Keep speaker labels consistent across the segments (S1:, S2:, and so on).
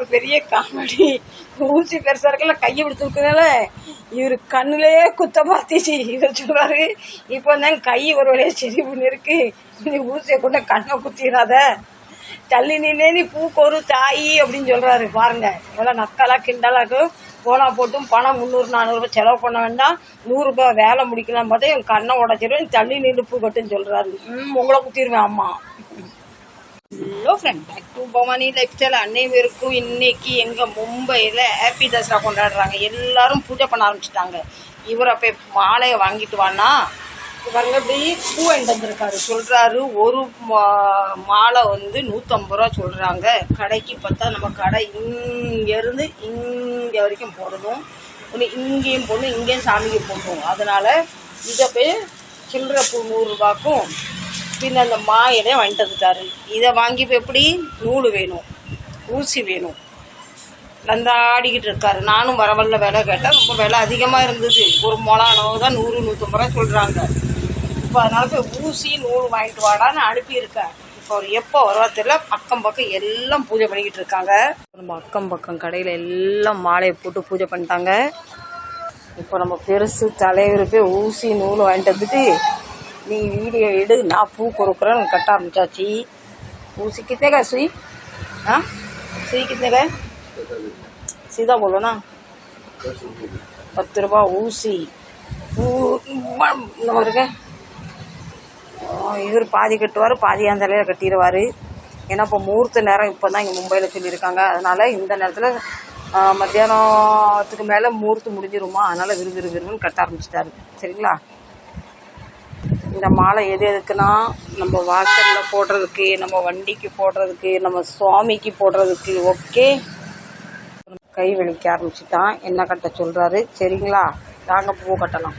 S1: ஒரு பெரிய காமெடி. ஊசி பெருசா இருக்கல கையை இப்படி தூக்குனால இவர் கண்ணுலயே குத்த பார்த்துச்சு இவர் சொல்றாரு இப்போ தான் கை ஒரு வழியா சரி பண்ணிருக்கு. நீ ஊசியை கொண்டு கண்ணை குத்திடாத. தள்ளி நின்னே நீ பூக்கு ஒரு தாயி அப்படின்னு சொல்றாரு. பாருங்க எவ்வளோ நக்கலா கிண்டலாக்கும் போனா போட்டும் பணம் முந்நூறு நானூறுபா செலவு பண்ண வேண்டாம். நூறுரூபா வேலை முடிக்கலாம் பார்த்தா என் கண்ணை உடச்சிருவேன் தள்ளி நின்று பூ கட்டுன்னு சொல்றாரு. ம் உங்களை குத்திடுவேன் அம்மா. Hello friend back to Bhavani lifestyle அனைவருக்கும் இன்னைக்கு எங்கள் மும்பையில் ஹாப்பி தசரா கொண்டாடுறாங்க. எல்லாரும் பூஜை பண்ண ஆரம்பிச்சிட்டாங்க. இவர் அப்போ மாலையை வாங்கிட்டு வானா பாருங்க இப்படி பூ வாங்கிட்டு வந்திருக்காரு. சொல்கிறாரு ஒரு மா- மாலை வந்து நூற்றம்பது ரூபா சொல்கிறாங்க கடைக்கு பார்த்தா நம்ம கடை இங்கேருந்து இங்கே வரைக்கும் போடணும். ஒன்று இங்கேயும் போடணும் இங்கேயும் சாமிக்கு போடணும். அதனால் இதை போய் சில்லற பூ நூறுரூபாக்கும் பின்ன அந்த மாயனே வாங்கிட்டு வந்துட்டாரு இதை வாங்கி இப்போ எப்படி? நூல் வேணும். ஊசி வேணும். நந்தாடிக்கிட்டு இருக்காரு. நானும் வரவல்ல விலை கேட்டேன். ரொம்ப விலை அதிகமாக இருந்தது. ஒரு மொளா அளவு தான் நூறு நூற்றம்பது ரூபா சொல்கிறாங்க இப்போ அதனால போய் ஊசி நூல் வாங்கிட்டு வாடான்னு அனுப்பியிருக்கேன். இப்போ அவர் எப்போ வருவா தெரியல. அக்கம் பக்கம் எல்லாம் பூஜை பண்ணிக்கிட்டு இருக்காங்க. நம்ம அக்கம் பக்கம் கடையில் எல்லாம் மாலையை போட்டு பூஜை பண்ணிட்டாங்க. இப்போ நம்ம பெருசு தலைவர் போய் ஊசி நூல் வாங்கிட்டு வந்துட்டு நீ வீடியோ எடு நான் பூ கொடுக்குறேன்னு கட்ட ஆரம்பிச்சாச்சு. பூ சிக்கித்தே கா சுய். ஆ? சுய் கித்தே கா. சீதா போலோண்ணா பத்து ரூபா ஊசி. பூ இந்த மாதிரி இவர் பாதி கட்டுவார் பாதி அந்த இலையில கட்டிடுவார். ஏன்னா இப்போ முகூர்த்த நேரம் இப்போ தான் இங்கே மும்பையில் சொல்லியிருக்காங்க. அதனால் இந்த நேரத்தில் மத்தியானத்துக்கு மேலே முகூர்த்தம் முடிஞ்சிருமா? அதனால் விறுவிறுவிறுன்னு கட்ட ஆரம்பிச்சிட்டாரு. சரிங்களா? இந்த மாலை எது எதுக்குன்னா நம்ம வாசலில் போடுறதுக்கு நம்ம வண்டிக்கு போடுறதுக்கு நம்ம சுவாமிக்கு போடுறதுக்கு ஓகே? கை வலிக்க ஆரம்பிச்சுட்டான். என்ன கட்ட சொல்கிறாரு சரிங்களா? நாங்கள் பூ கட்டலாம்.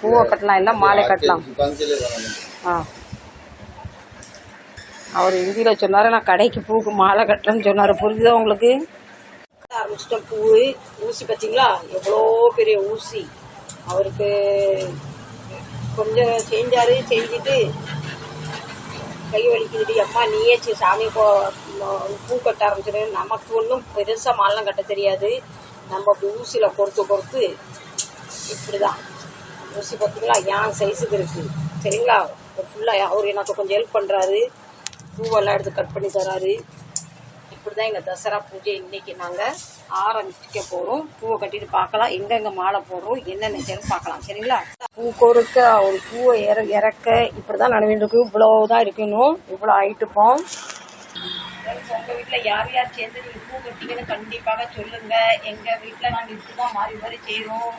S1: பூவை கட்டலாம் இல்லை மாலை கட்டலாம். ஆ. அவர் ஹிந்தியில் சொன்னார் நான் கடைக்கு பூவுக்கு மாலை கட்டுறேன்னு சொன்னார். புரிஞ்சுதா உங்களுக்கு? ஆரம்பிச்சிட்டேன் பூ ஊசி பார்த்தீங்களா எவ்வளோ பெரிய ஊசி. அவருக்கு கொஞ்சம் செஞ்சாரு செஞ்சுட்டு கை வலிக்குதுடி. அம்மா நீயே சாமி போ பூ கட்ட ஆரம்பிச்சிடு நமக்கு ஒன்றும் பெருசாக மாலம் கட்ட தெரியாது. நம்ம ஊசியில் பொறுத்து பொறுத்து இப்படிதான். ஊசி பார்த்தீங்களா என் சைஸுக்கு இருக்குது சரிங்களா? ஃபுல்லாக அவர் எனக்கு கொஞ்சம் ஹெல்ப் பண்ணுறாரு பூவெல்லாம் எடுத்து கட் பண்ணி தராரு. இப்படி தான் எங்கள் தசரா பூஜை இன்னைக்கு நாங்கள் ஆரம்பிக்க போகிறோம் பூவை கட்டிட்டு பார்க்கலாம். எங்கெங்கே மாலை போடுறோம் என்னென்ன செய்யணும் பார்க்கலாம். சரிங்களா? பூ கொறுக்க ஒரு பூவை இற இறக்க இப்படி தான் நடந்துட்டு இருக்கு இவ்வளோ தான் இருக்கணும் இவ்வளோ ஆயிட்டுப்போம் உங்கள் வீட்டில் யார் யார் சேர்ந்து நீங்கள் பூ கட்டிங்கன்னு கண்டிப்பாக சொல்லுங்க. எங்கள் வீட்டில் நாங்கள் இப்படி தான் மாறி மாறி செய்கிறோம்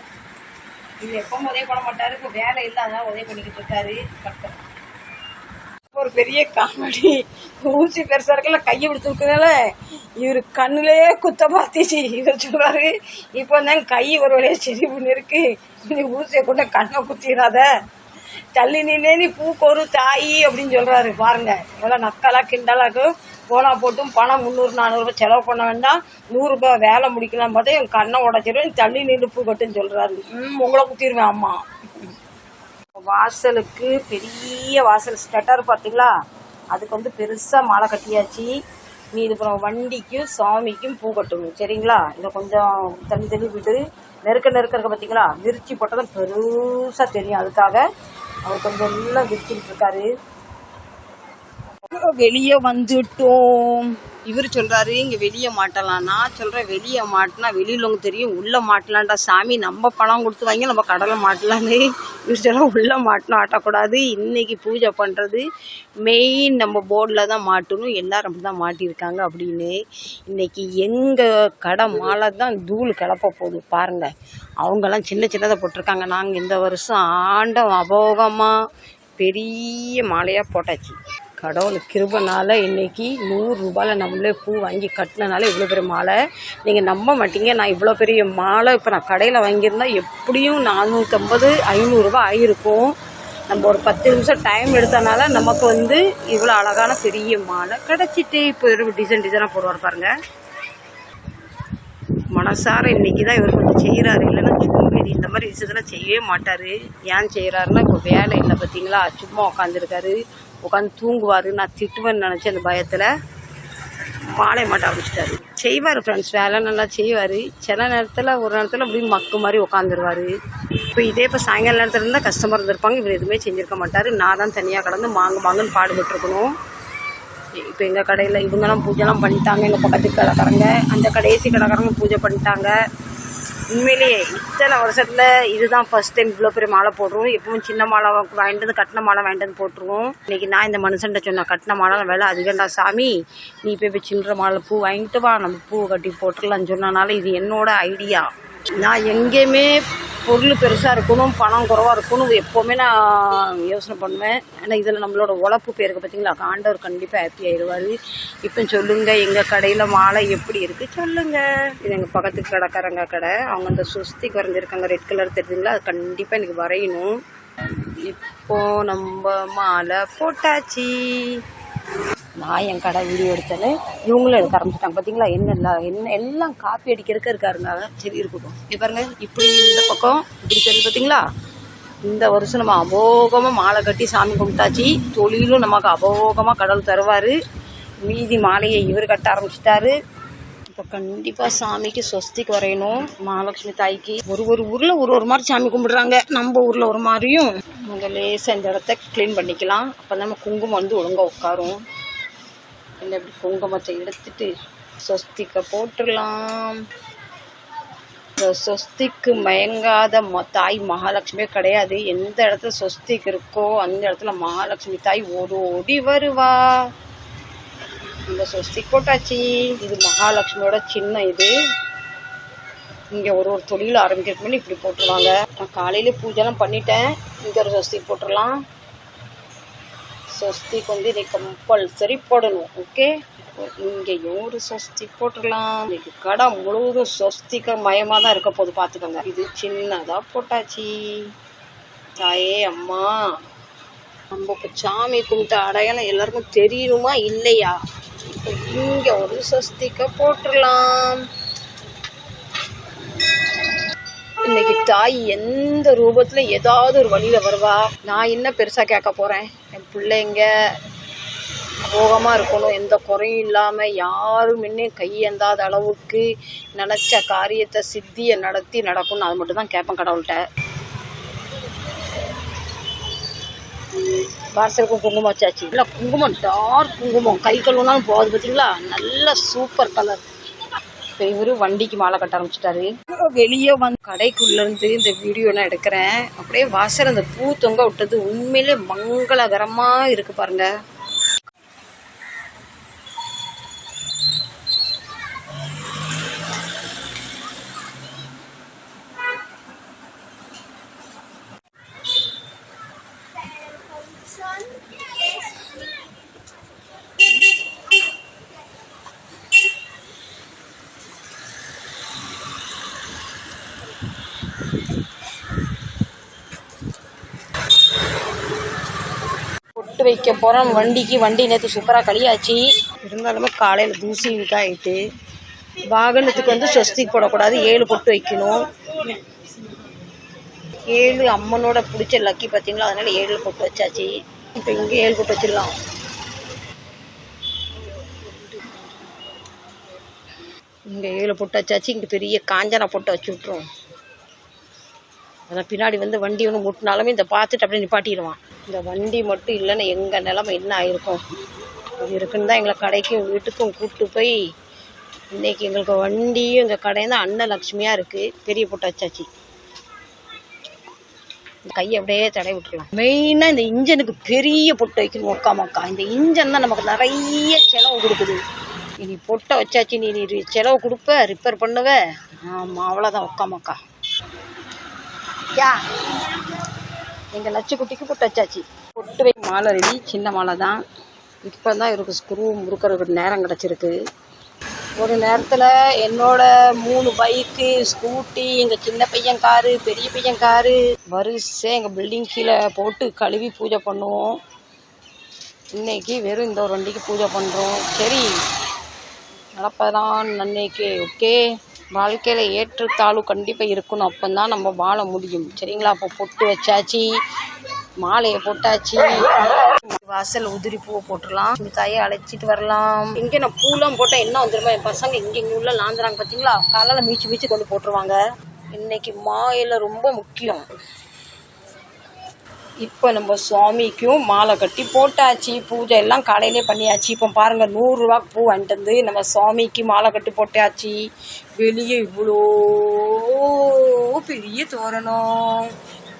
S1: இது எப்பவும் உதவி பண்ண மாட்டாரு இப்போ வேலை இல்லை உதவி பண்ணிக்கிட்டு இருக்காரு. கஷ்டம் ஒரு பெரிய காமெடி. ஊசி பெருசா இருக்கல கையை இப்படி தூக்குனால இவர் கண்ணுலயே குத்த பார்த்துச்சு இவர் சொல்றாரு இப்போ தான் கை ஒரு வழியா சரி பண்ணிருக்கு. நீ ஊசியை கொண்டு கண்ணை குத்திடாத தள்ளி நின்னே நீ பூக்கு ஒரு தாயி அப்படின்னு சொல்றாரு. பாருங்க எவ்வளோ நக்கலா கிண்டலாக்கும் போனா போட்டும் பணம் முந்நூறு நானூறுபா செலவு பண்ண வேண்டாம். நூறுரூபா வேலை முடிக்கலாம் பார்த்தா என் கண்ணை உடச்சிருவேன் தள்ளி நின்று பூ கட்டுன்னு சொல்றாரு. ம் உங்களை குத்திடுவேன் அம்மா. வாசலுக்கு பெரிய வாசல் ஸ்டட்டர் பார்த்தீங்களா? அதுக்கு வந்து பெருசாக மாலை கட்டியாச்சு. நீ இது அப்புறம் வண்டிக்கும் சாமிக்கும் பூ கட்டணும். சரிங்களா? இதை கொஞ்சம் தள்ளி தள்ளி விட்டு நெருக்க நெருக்க இருக்க பார்த்தீங்களா? விரிச்சி போட்டால் தான் பெருசாக தெரியும். அதுக்காக அவர் கொஞ்சம் நல்லா விரிச்சிக்கிட்டு இருக்காரு. வெளியே வந்துட்டோம். இவர் சொல்றாரு இங்க வெளியே மாட்டலாம். நான் சொல்றேன் வெளியே மாட்டினா வெளியில தெரியும் உள்ள மாட்டலாம்டா சாமி. நம்ம பணம் கொடுத்து வாங்கி நம்ம கடலை மாட்டலான்னு இவர் சொல்ல உள்ள மாட்டினா ஆட்டக்கூடாது. இன்னைக்கு பூஜை பண்றது மெயின் நம்ம போர்டில் தான் மாட்டணும். எல்லாரும் அப்படி தான் மாட்டியிருக்காங்க அப்படின்னு. இன்னைக்கு எங்க கடை மாலை தான் தூள் கிளப்ப போகுது பாருங்க. அவங்கெல்லாம் சின்ன சின்னதை போட்டிருக்காங்க. நாங்கள் இந்த வருஷம் ஆண்டம் அபோகமாக பெரிய மாலையாக போட்டாச்சு. கடவுள் கிருபனால இன்னைக்கு நூறு ரூபாயில் நம்மளே பூ வாங்கி கட்டினனால இவ்வளோ பெரிய மாலை. நீங்கள் நம்ப மாட்டீங்க. நான் இவ்வளோ பெரிய மாலை இப்போ நான் கடையில் வாங்கியிருந்தா எப்படியும் நானூற்றம்பது ஐநூறுரூபா ஆகிருக்கும் நம்ம ஒரு பத்து நிமிஷம் டைம் எடுத்தனால நமக்கு வந்து இவ்வளோ அழகான பெரிய மாலை கிடச்சிட்டு. இப்போ டிசைன் டிசைனாக போடுவார் பாருங்க. மனசார இன்னைக்கு தான் இவர் கொஞ்சம் செய்கிறாரு இல்லைன்னா சோம்பேறி இந்த மாதிரி விஷயத்தெல்லாம் செய்யவே மாட்டார். ஏன் செய்கிறாருன்னா இப்போ வேலை இல்லை பார்த்தீங்களா சும்மா உட்காந்துருக்காரு உட்காந்து தூங்குவார் நான் திட்டுவேன்னு நினச்சேன் அந்த பயத்தில் மாலை மாட்ட ஆரம்பிச்சிட்டாரு. செய்வார் ஃப்ரெண்ட்ஸ் வேலை நல்லா செய்வார். சில நேரத்தில் ஒரு நேரத்தில் அப்படி மக்கு மாதிரி உட்காந்துருவார் இப்போ இதே இப்போ சாயங்கால நேரத்தில் இருந்தால் கஸ்டமர் இருந்திருப்பாங்க இவர் எதுவுமே செஞ்சுருக்க மாட்டார். நான் தான் தனியாக கடந்து மாங்கு மாங்குன்னு பாடுபட்டுருக்கணும். இப்போ எங்கள் கடையில் இவங்கெல்லாம் பூஜைலாம் பண்ணிட்டாங்க எங்கள் பக்கத்து கடைக்காரங்க அந்த கடைசி கடைக்காரங்க பூஜை பண்ணிட்டாங்க. உண்மையிலேயே இத்தனை வருஷத்தில் இதுதான் ஃபர்ஸ்ட் டைம் இவ்வளோ பெரிய மாலை போடுறோம். எப்பவும் சின்ன மாலை வாங்கிட்டு வந்து கட்டின மாலை வாங்கிட்டு வந்து போட்டுருவோம். இன்னைக்கு நான் இந்த மனுஷன்ட்ட சொன்ன கட்டின மாலை வேலை அதிகண்டா சாமி. நீ போய் போய் சின்ன மாலை பூ வாங்கிட்டு வா நம்ம பூ கட்டி போட்டுடலாம்னு சொன்னனால இது என்னோட ஐடியா நான் எங்கேயுமே பொருள் பெருசாக இருக்கணும் பணம் குறவாக இருக்கணும் எப்போவுமே நான் யோசனை பண்ணுவேன். ஆனால் இதில் நம்மளோட உழப்பு பேருக்கு பார்த்தீங்களா ஆண்டவர் கண்டிப்பாக ஹாப்பி ஆயிடுவார். இப்போ சொல்லுங்கள் எங்கள் கடையில் மாலை எப்படி இருக்குது சொல்லுங்கள் இது எங்கள் பக்கத்து கடைக்காரங்க கடை. அவங்க அந்த சுஸ்திக்கு வரைஞ்சிருக்காங்க ரெட் கலர் தெரியுதுங்களா? அது கண்டிப்பாக எனக்கு வரையணும். இப்போ நம்ம மாலை போட்டாச்சு. நான் என் கடை வீடியோ எடுத்தேன்னு இவங்களும் எடுக்க ஆரம்பிச்சிட்டாங்க. பார்த்தீங்களா என்ன இல்லை என்ன எல்லாம் காப்பி அடிக்கிறதுக்கு இருக்காருங்க. சரி இருக்கட்டும். இப்போ பாருங்க இப்படி இந்த பக்கம் இப்படி தெரியுது பார்த்தீங்களா இந்த வருஷம் நம்ம அபோகமாக மாலை கட்டி சாமி கும்பிட்டாச்சு. தொழிலும் நமக்கு அபோகமாக கடவுள் தருவார். மீதி மாலையை இவர் கட்ட ஆரம்பிச்சிட்டாரு. இப்போ கண்டிப்பாக சாமிக்கு சொஸ்திக்கு வரையணும். மகாலட்சுமி தாய்க்கு ஒரு ஒரு ஊரில் ஒரு ஒரு மாதிரி சாமி கும்பிடுறாங்க. நம்ம ஊரில் ஒரு மாதிரியும். நம்ம லேசாக இந்த இடத்த க்ளீன் பண்ணிக்கலாம். அப்போ நம்ம குங்குமம் வந்து ஒழுங்காக உட்காரும். இந்த இப்படி குங்குமத்தை எடுத்துட்டு சொஸ்திக்க போட்டுடலாம். இந்த சொஸ்திக்கு மயங்காத ம தாய் மகாலட்சுமியே கிடையாது. எந்த இடத்துல சொஸ்திக்கு இருக்கோ அந்த இடத்துல மகாலட்சுமி தாய் ஓடி ஓடி வருவா. இந்த சொஸ்தி போட்டாச்சு. இது மகாலட்சுமியோட சின்ன இது. இங்கே ஒரு ஒரு தொழில் ஆரம்பிக்கிறதுக்கு முன்னாடி இப்படி போட்டுருவாங்க. நான் காலையில பூஜைலாம் பண்ணிட்டேன். இங்கே ஒரு சொஸ்தி போட்டுடலாம். சொஸ்திக் வந்து இதை கம்பல்சரி போடணும் ஓகே இங்கேயும் ஒரு சொஸ்தி போட்டுடலாம்? இன்னைக்கு கடை முழுவதும் சொஸ்திக்க மயமாக தான் இருக்க போது பார்த்துக்கோங்க. இது சின்னதாக போட்டாச்சு. தாயே அம்மா. நம்ம இப்போ சாமி கும்பிட்ட அடையாளம் எல்லாருக்கும் தெரியணுமா இல்லையா? இப்போ இங்கே ஒரு சொஸ்திக்க போட்டுடலாம். இன்னைக்கு தாய் எந்த ரூபத்துல ஏதாவது ஒரு வழியில வருவா? நான் என்ன பெருசா கேட்க போறேன்? என் பிள்ளைங்க போகமா இருக்கணும் எந்த குறையும் இல்லாம யாரும் இன்னும் கையேந்தாத அளவுக்கு நினைச்ச காரியத்தை சித்தியை நடத்தி நடக்கணும் அது மட்டும் தான் கேட்பேன் கடவுள்கிட்ட. பார்சலுக்கும் குங்குமம் வச்சாச்சு. இல்லை குங்குமம் டார்க் குங்குமம். கை கழுவுனாலும் போகுது பார்த்தீங்களா நல்ல சூப்பர் கலர் இவரு வண்டிக்கு மாலை கட்ட ஆரம்பிச்சிட்டாரு. வெளியே வந்து கடைக்குள்ள இருந்து இந்த வீடியோ நான் எடுக்கிறேன். அப்படியே வாசல் அந்த பூ தொங்க விட்டது உண்மையிலே மங்களகரமா இருக்கு பாருங்க. வைக்க போகிறோம் வண்டிக்கு வண்டி நேற்று சூப்பராக கழியாச்சு. இருந்தாலுமே காலையில் தூசி இதாகிட்டு வாகனத்துக்கு வந்து ஸ்வஸ்திக் போடக்கூடாது. ஏழு பொட்டு வைக்கணும். ஏழு அம்மனோட பிடிச்ச லக்கி பார்த்தீங்களா? அதனால ஏழு பொட்டு வச்சாச்சு. இப்போ இங்கே ஏழு பொட்டு வச்சிடலாம். இங்கே ஏழு பொட்டு வச்சாச்சு. இங்கே பெரிய காஞ்சனா பொட்டை வச்சு விட்ருவோம் அதான் பின்னாடி வந்து வண்டி ஒன்று முட்டினாலுமே இதை பார்த்துட்டு அப்படியே நிப்பாட்டிடுவான். இந்த வண்டி மட்டும் இல்லைன்னா எங்கள் நிலமை என்ன ஆயிருக்கும்? இது இருக்குன்னு தான் எங்களை கடைக்கும் வீட்டுக்கும் கூப்பிட்டு போய் இன்னைக்கு எங்களுக்கு வண்டியும் எங்கள் கடையும் தான் அன்னலட்சுமியாக இருக்குது பெரிய போட்டு வச்சாச்சு. இந்த கையை அப்படியே தடை விட்டுருலாம் மெயினாக இந்த இன்ஜனுக்கு பெரிய பொட்டு வைக்கணும் மொக்கா மொக்கா. இந்த இன்ஜன் தான் நமக்கு நிறைய செலவு கொடுக்குது. இனி பொட்டை வச்சாச்சு நீ நீ செலவு கொடுப்ப ரிப்பேர் பண்ணுவ. ஆமாம் அவ்வளோதான் ஒக்கா மக்கா. யா. எங்கள் நச்சு குட்டிக்கு பொட்டு வச்சாச்சு. பொட்டு வை மாலை ரெடி சின்ன மாலை தான். இப்போ தான் இவருக்கு ஸ்க்ரூ முறுக்கிறதுக்கு நேரம் கிடச்சிருக்கு. ஒரு நேரத்தில் என்னோட மூணு பைக்கு ஸ்கூட்டி எங்கள் சின்ன பையன் காரு பெரிய பையன் காரு வரிசை எங்கள் பில்டிங் கீழே போட்டு கழுவி பூஜை பண்ணுவோம். இன்னைக்கு வெறும் இந்த ஒரு வண்டிக்கு பூஜை பண்ணுறோம் சரி. நடப்பதான் அன்னைக்கு ஓகே வாழ்க்கையில் ஏற்றத்தாழ்வு கண்டிப்பாக இருக்கணும். அப்போ தான் நம்ம வாழ முடியும். சரிங்களா? அப்போ பொட்டு வச்சாச்சு மாலையை போட்டாச்சு. வாசல் உதிரி பூவை போட்டுடலாம். தாயை அழைச்சிட்டு வரலாம். இங்கே நான் பூலாம் போட்டால் என்ன வந்துருமா என் பசங்க இங்கே இங்கே உள்ள லாந்துறாங்க பார்த்தீங்களா காலையில் மீச்சு மீச்சு கொண்டு போட்டுருவாங்க. இன்னைக்கு மாயில ரொம்ப முக்கியம். இப்போ நம்ம சுவாமிக்கும் மாலை கட்டி போட்டாச்சு பூஜை எல்லாம் காலையிலே பண்ணியாச்சு. இப்போ பாருங்க நூறுரூவா பூ வாங்கிட்டு வந்து நம்ம சுவாமிக்கு மாலை கட்டி போட்டாச்சு. வெளியே இவ்வளோ பெரிய தோரணம்.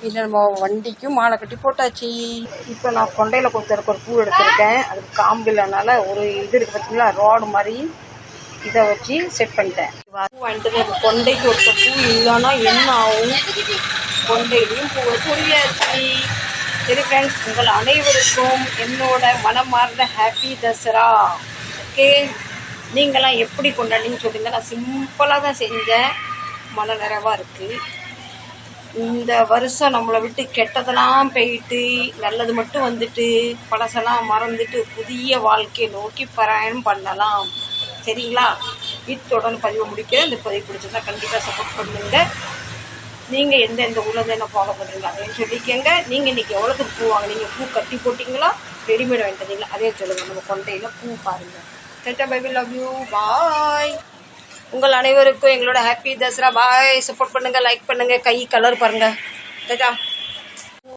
S1: இல்லை நம்ம வண்டிக்கும் மாலை கட்டி போட்டாச்சு. இப்போ நான் கொண்டையில் கொடுத்துருக்க ஒரு பூ எடுத்திருக்கேன். அதுக்கு காம்பு இல்லைனால ஒரு இது இருக்குது பார்த்தீங்களா ரோடு மாதிரி. இதை வச்சு செட் பண்ணிட்டேன். பூ வாங்கிட்டு வந்து கொண்டைக்கு ஒருத்த பூ இல்லைன்னா என்ன ஆகும்? கொண்டையிலையும் பூவை பொரியாச்சு. சரி ஃப்ரெண்ட்ஸ் உங்கள் அனைவருக்கும் என்னோட மனமார்ந்த ஹாப்பி தசரா ஓகே நீங்களாம் எப்படி கொண்டாடின்னு சொல்லுங்க நான் சிம்பிளாக தான் செஞ்சேன். மன நிறைவாக இருக்குது இந்த வருஷம் நம்மளை விட்டு கெட்டதெல்லாம் போயிட்டு நல்லது மட்டும் வந்துட்டு பழசெல்லாம் மறந்துட்டு புதிய வாழ்க்கையை நோக்கி பராயணம் பண்ணலாம். சரிங்களா? இத்துடன் பதிவு முடிக்கிறேன். இந்த பதிவு பிடிச்சிருந்தா கண்டிப்பாக சப்போர்ட் பண்ணுங்கள் நீங்கள் எந்த எந்த ஊரில் என்ன ஃபாலோ பண்ணுறீங்க அதையும் சொல்லிக்கங்க நீங்கள் இன்றைக்கி எவ்வளோத்துக்கு பூ வாங்குனீங்க? பூ கட்டி போட்டிங்களா? ரெடிமேட் வாங்கிட்டீங்களா அதையும் சொல்லுங்கள் நம்ம கொண்டையில் பூ பாருங்கள் tata bye love you bye உங்கள் அனைவருக்கும் எங்களோட ஹாப்பி தசரா. பாய் சப்போர்ட் பண்ணுங்கள் லைக் பண்ணுங்கள் கை கலர் பாருங்கள் டேட்டா